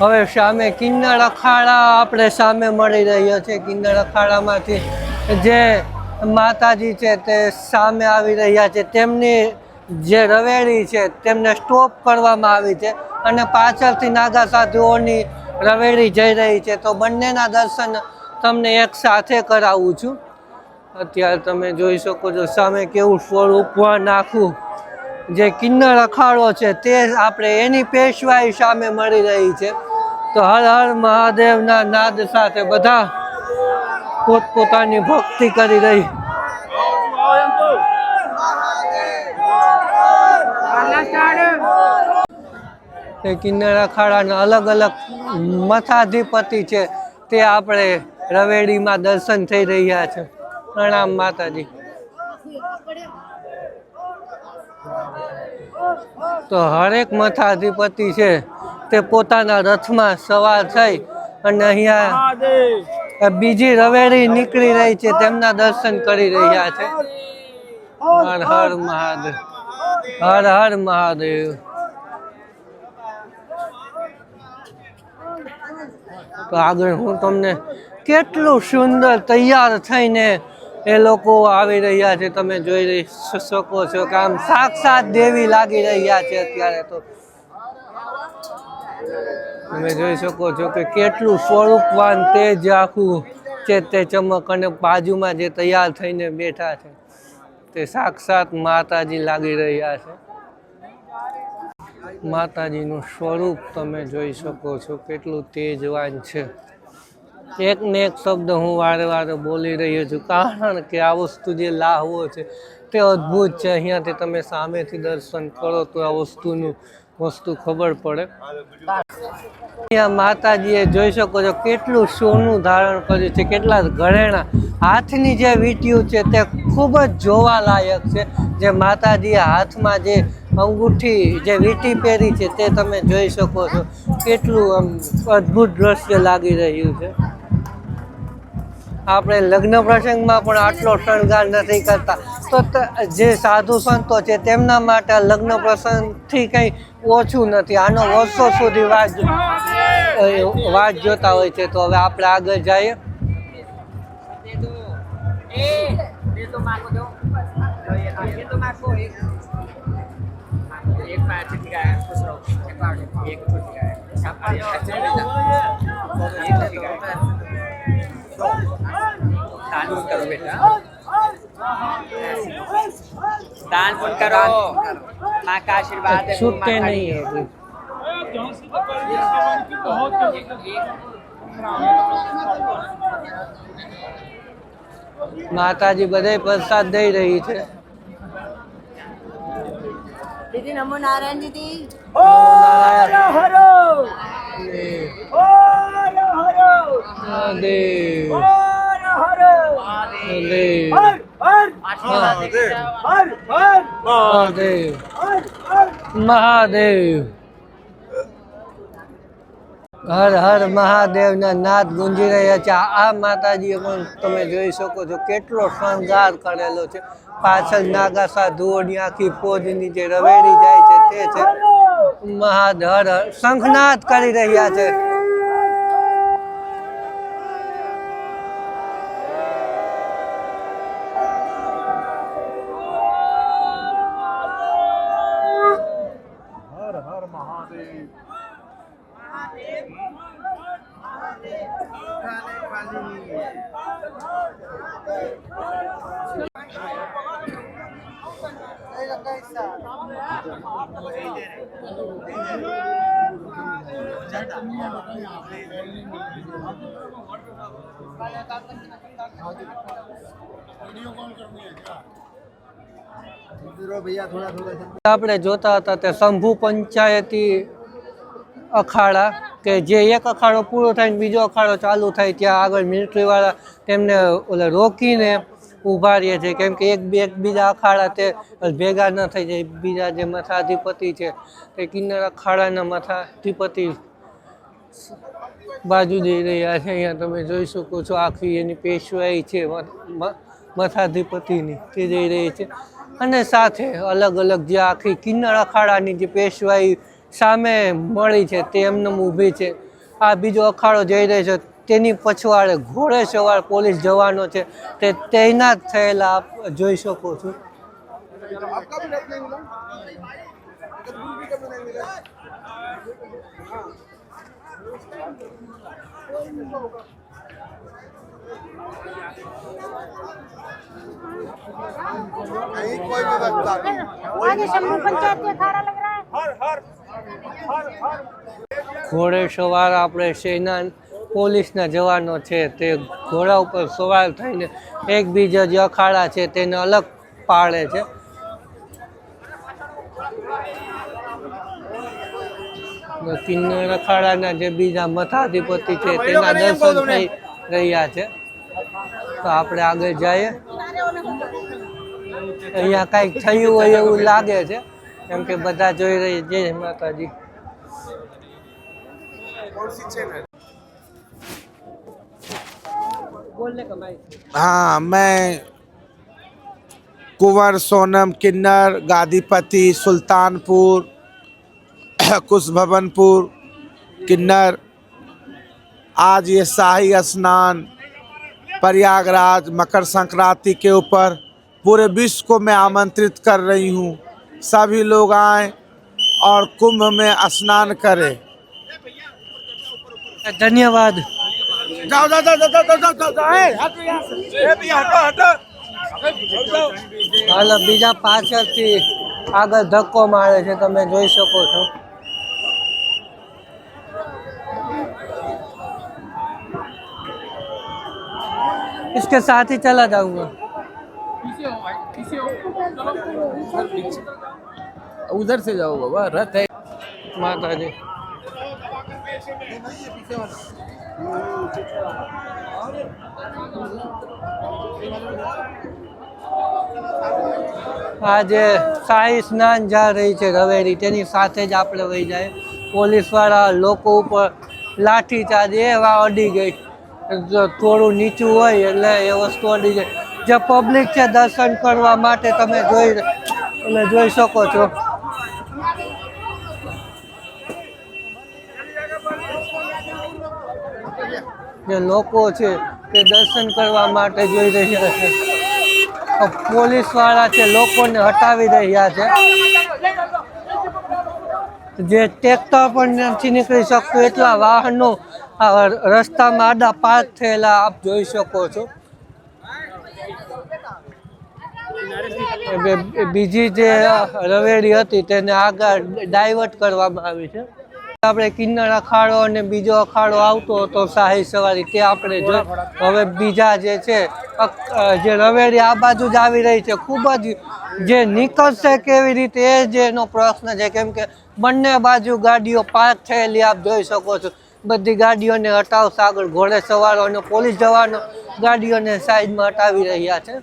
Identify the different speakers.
Speaker 1: હવે સામે કિન્નર અખાડા આપણે સામે મળી રહ્યો છે. કિન્નર અખાડામાંથી જે માતાજી છે તે સામે આવી રહ્યા છે. તેમની જે રવેડી છે તેમને સ્ટોપ કરવામાં આવી છે અને પાછળથી નાગા સાધુઓની રવેડી જઈ રહી છે. તો બંનેના દર્શન તમને એક સાથે કરાવું છું. અત્યારે તમે જોઈ શકો છો સામે કેવું સ્વરૂપ નાખવું જે કિન્નર અખાડો છે તે આપણે એની પેશવાઈ સામે મળી રહી છે. તો હર હર મહાદેવના નાદ સાથે બધા પોતપોતાની ભક્તિ કરી રહી. તે કિન્નર અખાડાના અલગ અલગ મથાધિપતિ છે તે આપણે રવેડીમાં દર્શન થઈ રહ્યા છે. પ્રણામ માતાજી. તો હરેક મથાધિપતિ છે તે પોતાના રથમાં સવાર થઈ અને અહીંયા બીજી રવેડી નીકળી રહી છે તેમના દર્શન કરી રહ્યા છે. હર હર મહાદેવ! હર હર મહાદેવ! તો આગળ હું તમને કેટલું સુંદર તૈયાર થઈને એ લોકો આવી રહ્યા છે તમે જોઈ રહી શકો છો કે આમ સાક્ષાત દેવી લાગી રહ્યા છે અત્યારે તો. તમે જોઈ શકો છો કે કેટલું સ્વરૂપવાન તેજ આખું છે તે ચમક અને બાજુમાં જે તૈયાર થઈને બેઠા છે, તે સાક્ષાત માતાજી લાગી રહ્યા છે. માતાજીનું સ્વરૂપ તમે જોઈ શકો છો કેટલું તેજવાન છે. એક ને એક શબ્દ હું વારે વારે બોલી રહ્યો છું, કારણ કે આ વસ્તુ જે લાહવો છે તે અદ્ભુત છે. અહીંયાથી તમે સામેથી દર્શન કરો તો આ વસ્તુનું વસ્તુ ખબર પડે. અહીંયા માતાજીએ જોઈ શકો છો કેટલું સોનું ધારણ કર્યું છે, કેટલા ઘરેણા. હાથની જે વીંટ્યું છે તે ખૂબ જ જોવાલાયક છે. જે માતાજીએ હાથમાં જે અંગૂઠી, જે વીંટી પહેરી છે તે તમે જોઈ શકો છો. કેટલું આમ અદ્ભુત દ્રશ્ય લાગી રહ્યું છે. આપણે લગ્ન પ્રસંગમાં પણ આટલો શણગાર નથી કરતા. તો જે સાધુ સંતો છે તેમના માટે લગ્ન પ્રસંગથી કંઈ ઓછું નથી આનો વર્ષો સુધી વાત વાત જોતા હોય છે તો હવે આપણે આગળ જઈએ
Speaker 2: दे दान पुण्य करो बेटा दान पुण्य करो माँ का आशीर्वाद है गुरु
Speaker 1: છૂટકે
Speaker 2: माता
Speaker 1: નહીં
Speaker 2: की।
Speaker 1: હવે માતાજી બધે પ્રસાદ દઈ રહી છે
Speaker 3: दीदी नमो नारायण दीदी
Speaker 1: મહાદેવ મહાદેવ મહાદેવ. મહાદેવ. હર હર. મહાદેવના નાદ ગુંજી રહ્યા છે. આ માતાજીએ પણ તમે જોઈ શકો છો કેટલો શણગાર કરેલો છે. પાછળ નાગા સાધુઓની આખી ફોજની જે રવેડી જાય છે તે છે. મહાદ હર હર. શંખનાદ કરી રહ્યા છે. वीडियो कॉल करनी है क्या આપણે જોતા હતા તે શંભુ પંચાયતી અખાડા, કે જે એક અખાડો પૂરો થાય ને બીજો અખાડો ચાલુ થાય ત્યાં આગળ મિલિટરીવાળા તેમને ઓલે રોકીને ઊભા રહે છે. કેમ કે એક બે બીજા અખાડા તે ભેગા ન થઈ જાય. બીજા જે મથાધિપતિ છે તે કિન્નર અખાડાના મથાધિપતિ બાજુ જઈ રહ્યા છે. અહીંયા તમે જોઈ શકો છો આખી એની પેશવાઈ છે મ- મ- તે જઈ રહી છે. અને સાથે અલગ અલગ જે આખી કિન્નર અખાડાની જે પેશવાઈ સામે મળી છે, તે એમને ઊભી છે. આ બીજો અખાડો જઈ રહ્યો છે, તેની પછવાડે ઘોડે સવાર પોલીસ જવાનો છે. તે તૈનાત થયેલા આપ જોઈ શકો છો.
Speaker 4: कहीं
Speaker 5: आगे शंभू पंचायत के अखाड़ा लग रहा है
Speaker 1: ઘોડે સવાર આપણે સેના પોલીસના જવાનો છે તે ઘોડા ઉપર સવાર થઈને એકબીજા જે અખાડા છે તેને અલગ પાડે છે કિન્નર અખાડાના જે બીજા મઠાધિપતિ છે તેના દર્શન થઈ રહ્યા છે તો આપણે આગળ જઈએ અહીંયા કાંઈક થયું હોય એવું લાગે છે કેમ કે બધા જોઈ રહી જય માતાજી बोलने का माइक
Speaker 4: हाँ मैं कुंवर सोनम किन्नर गादीपति सुल्तानपुर कुशभवनपुर किन्नर आज ये शाही स्नान प्रयागराज मकर संक्रांति के ऊपर पूरे विश्व को मैं आमंत्रित कर रही हूँ। सभी लोग आए और कुंभ में स्नान करें।
Speaker 1: धन्यवाद।
Speaker 4: जाओ जाओ जाओ जाओ जाओ जाओ जाओ
Speaker 1: હાલ બીજા પાછળથી આગળ इसके साथ ही चला जाऊँगा।
Speaker 2: उधर से जाओ बाबा रथ है
Speaker 1: माता जी આજે શાહી સ્નાન જા રહી છે રવેડી તેની સાથે જ આપણે વહી જાય પોલીસવાળા લોકો ઉપર લાઠી ચાર્જ એવા અડી ગઈ જો થોડું નીચું હોય એટલે એ વસ્તુ અડી જાય જે પબ્લિક છે દર્શન કરવા માટે તમે જોઈ તમે જોઈ શકો છો. જે લોકો છે તે દર્શન કરવા માટે જોઈ રહ્યા છે. પોલીસવાળા છે લોકોને હટાવી રહ્યા છે. જે ટ્રેક્ટર પણ નથી નીકળી શકતું એટલા વાહનો રસ્તામાં આડા પાર્ક થયેલા આપ જોઈ શકો છો બે- બીજી જે રવેડી હતી તેને આગળ ડાયવર્ટ કરવામાં આવી છે. આપણે કિન્નર અખાડો અને બીજો અખાડો આવતો હતો શાહી સવારી, તે આપણે જો હવે બીજા જે છે જે રવેડી આ બાજુ જ આવી રહી છે. ખૂબ જ જે નીકળશે કેવી રીતે એ જ એનો પ્રશ્ન છે. કેમ કે બંને બાજુ ગાડીઓ પાર્ક થયેલી, આપ જોઈ શકો છો. બધી ગાડીઓને હટાવશે, આગળ ઘોડે સવારો અને પોલીસ જવાનો ગાડીઓને સાઈડમાં હટાવી રહ્યા છે.